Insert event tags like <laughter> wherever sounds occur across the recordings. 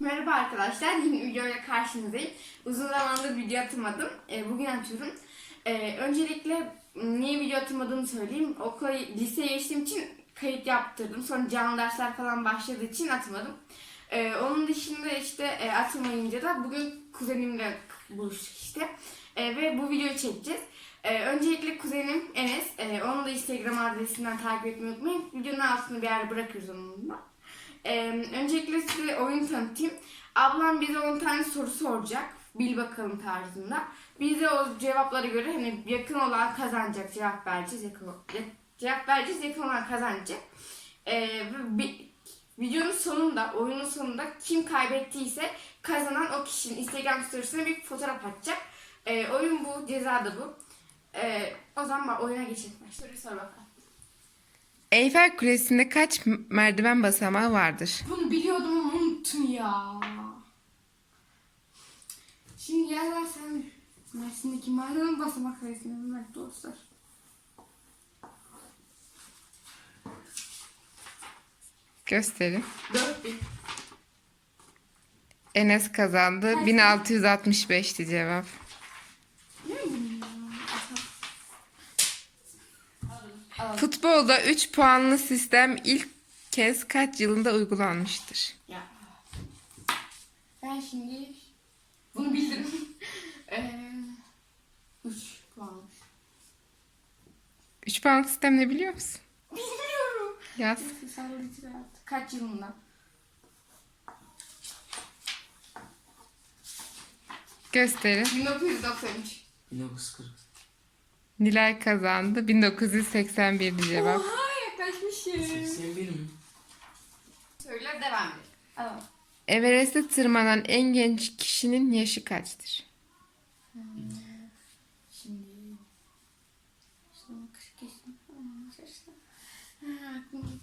Merhaba arkadaşlar, yeni videoyla karşınızdayım. Uzun zamandır video atmadım. Ee, bugün atıyorum. Ee, öncelikle niye video atmadığımı söyleyeyim. Okula, liseye geçtiğim için kayıt yaptırdım. Sonra canlı dersler falan başladığı için atmadım. Ee, onun dışında işte e, atmayınca da bugün kuzenimle buluştuk işte. Ee, ve bu videoyu çekeceğiz. Ee, öncelikle kuzenim Enes. Ee, onu da Instagram adresinden takip etmeyi unutmayın. Videonun altına bir yerde bırakırız onun da. Ee, öncelikle size oyun tanıtayım. Ablam bize 10 tane soru soracak. Bil bakalım tarzında. Biz de o cevaplara göre hani yakın olan kazanacak. Cevap vereceğiz. Yakın, ya- cevap vereceğiz. Yakın olan kazanacak. Ee, ve bi- videonun sonunda, oyunun sonunda kim kaybettiyse kazanan o kişinin Instagram storiesine bir fotoğraf atacak. Ee, oyun bu. Ceza da bu. Ee, o zaman oyuna geçelim. Soruyu sor bakalım. Eyfel Kulesi'nde kaç merdiven basamağı vardır? Bunu biliyordum ama unuttum ya. Şimdi yazarsan Mersin'deki mağaranın basamak sayısını bilmek dostlar. Gösterin. 4000. Enes kazandı. 1665'ti cevap. Ne bileyim ya. Futbolda 3 puanlı sistem ilk kez kaç yılında uygulanmıştır? Ya. Ben şimdi bunu bildim. <laughs> Eee 3 puan. 3 puanlı sistem ne biliyor musun? Bilmiyorum. Yaz. Kaç yılında? Gösterin. 1993. 1940. Nilay kazandı. 1981'di cevap. Oha yaklaşmışım. 81 mi? Söyle devam edelim. Alalım. Everest'e tırmanan en genç kişinin yaşı kaçtır? Şimdi aklım-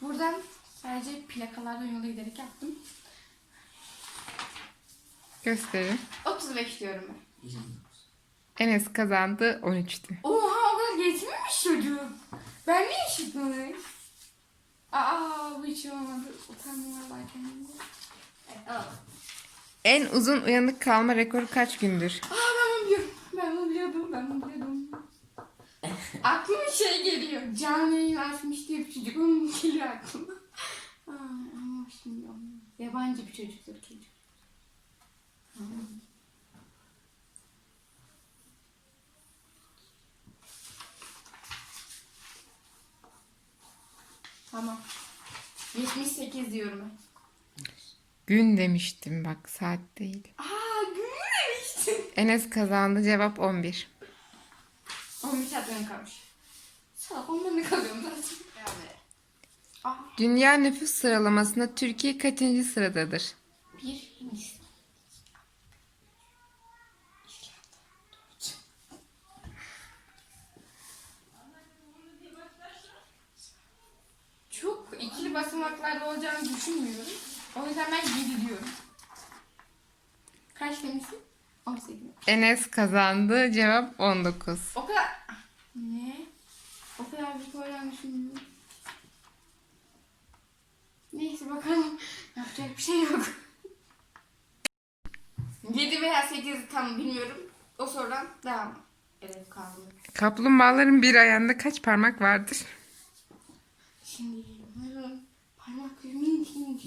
Buradan sadece plakalardan yola giderek yaptım. Gösterin. 35 diyorum ben. 29. Enes kazandı. 13'tü. Oha o kadar geçmemiş çocuk. Ben ne eşitmedim? Aa bu hiç olmadı. Utanmalar var kendimde. Evet alalım. En uzun uyanık kalma rekoru kaç gündür? Aa ben bunu biliyorum. Ben bunu biliyordum. Ben bunu biliyordum. aklıma şey geliyor. Canlı yayın açmış diye bir çocuk. Onun geliyor aklıma. Aa, ama şimdi olmuyor. Yabancı bir. Hmm. Tamam. 78 diyorum ben. Gün demiştim bak saat değil. Aa günü demiştin. <laughs> Enes kazandı. Cevap 11. 11 saat benim kalmış. Salak ondan ne kalıyorum zaten. Yani. Aa Dünya nüfus sıralamasında Türkiye kaçıncı sıradadır? bir Nisan. Çok ikili basamaklarda olacağını düşünmüyorum. O yüzden ben 7 diyorum. Kaç demişsin? 18. Enes kazandı. Cevap 19. O kadar... Ne? O kadar büyük olacağını düşünmüyorum. Neyse bakalım. Yapacak bir şey yok. 7 veya 8 tam bilmiyorum. O sorudan devam edelim kaldı. Kaplumbağaların bir ayağında kaç parmak vardır? Şimdi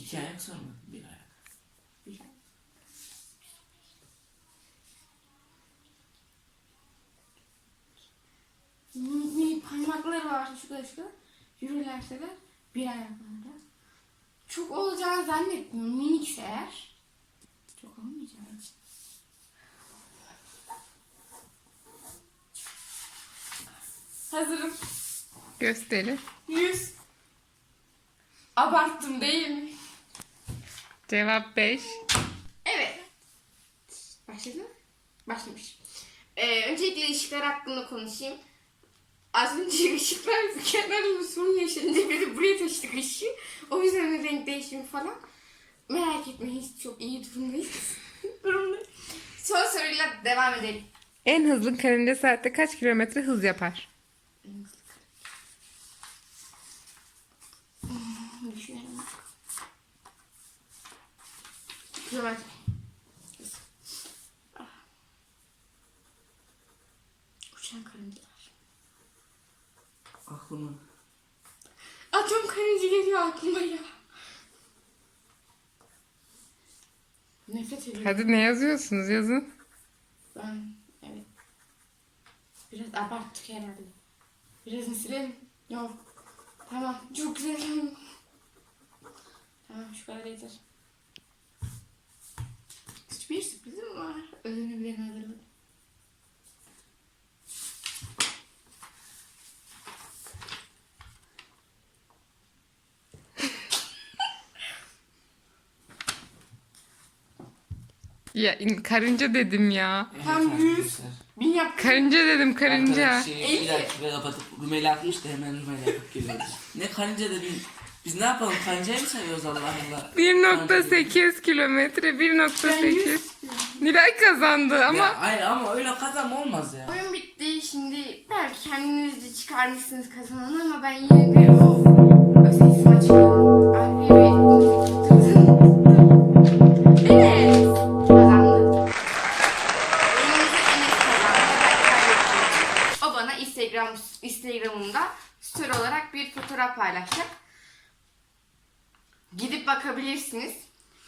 İki ayak sonra bir ayak. Minik minik parmakları var şurada şurada. Yürürlerse de bir ayaklarda. Çok olacağını zannetmiyorum. Minikse eğer. Çok olmayacağı için. Hazırım. Gösterin. 100. Abarttım değil mi? Cevap 5. Evet. Başladı mı? Başlamış. Ee, öncelikle ışıklar hakkında konuşayım. Az önce <laughs> ışıklar mükemmel bir sorun yaşanınca biri buraya taşıdık ışığı. O yüzden de renk değişimi falan. Merak etmeyin hiç çok iyi durumdayız. <laughs> Durumda. Son soruyla devam edelim. En hızlı karınca saatte kaç kilometre hız yapar? Hmm. Düşünüyorum. Güzel. Ah. Uçan karıncalar. Aklıma. Atom karınca geliyor aklıma ya. Nefret ediyorum. Hadi ne yazıyorsunuz yazın. Ben evet. Biraz abarttık herhalde. Biraz silelim. Yok. Tamam. Çok güzel. Tamam şu kadar yeter. Hiçbir sürprizim var. Ödünü bile hazırladım. <laughs> Ya in- karınca dedim ya. Tam Evet yüz. Bin yap. Karınca dedim karınca. Arkadaş, Şey, bir dakika kapatıp Rümeyla atmış da hemen Rümeyla yapıp geliyoruz. ne karınca da biz, ne yapalım karıncayı mı seviyoruz Allah Allah. 1.8 kilometre 1.8. Nilay kazandı ama Ya, hayır ama öyle kazanma olmaz ya. Oyun bitti. Şimdi belki kendiniz de çıkarmışsınız kazananı ama ben yine bir o ses maçı Arya ve Evet. Kazandı. Oyunumuzu Enes kazandı. Ben kaybettim. O bana Instagram, Instagram'ımda story olarak bir fotoğraf paylaşacak. Gidip bakabilirsiniz.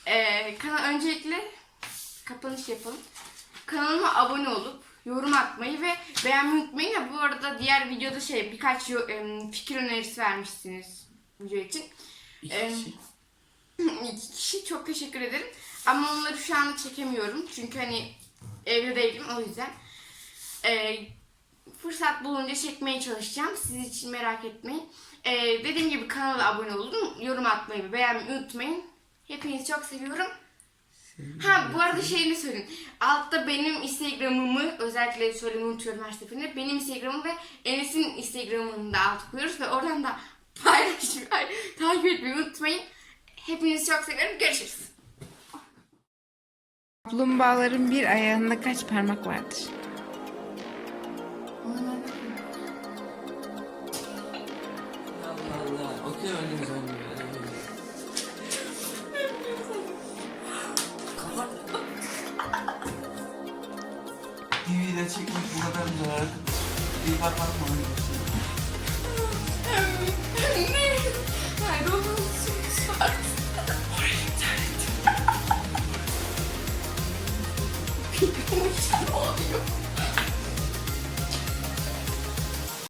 Ee, kanal öncelikle kapanış yapalım. Kanalıma abone olup yorum atmayı ve beğenmeyi unutmayın. Ha, bu arada diğer videoda şey birkaç fikir önerisi vermişsiniz video için. İki kişi. <clears throat> İki kişi çok teşekkür ederim. Ama onları şu anda çekemiyorum. Çünkü hani evde değilim o yüzden. Ee, fırsat bulunca çekmeye çalışacağım. Siz için merak etmeyin. Ee, dediğim gibi kanala abone olun. Yorum atmayı ve beğenmeyi unutmayın. Hepinizi çok seviyorum. Ha bu arada şeyini söyleyeyim. Altta benim Instagram'ımı özellikle söylemeyi unutuyorum her seferinde. Benim Instagram'ım ve Enes'in Instagram'ını da alt koyuyoruz ve oradan da <laughs> paylaşmayı, takip etmeyi unutmayın. Hepinizi çok seviyorum. Görüşürüz. kaplumbağaların bir ayağında kaç parmak vardır? 어떻게 만든 사람이야? 이미 내 책임 누가 다른 줄 알고 네가 바로 보는 것이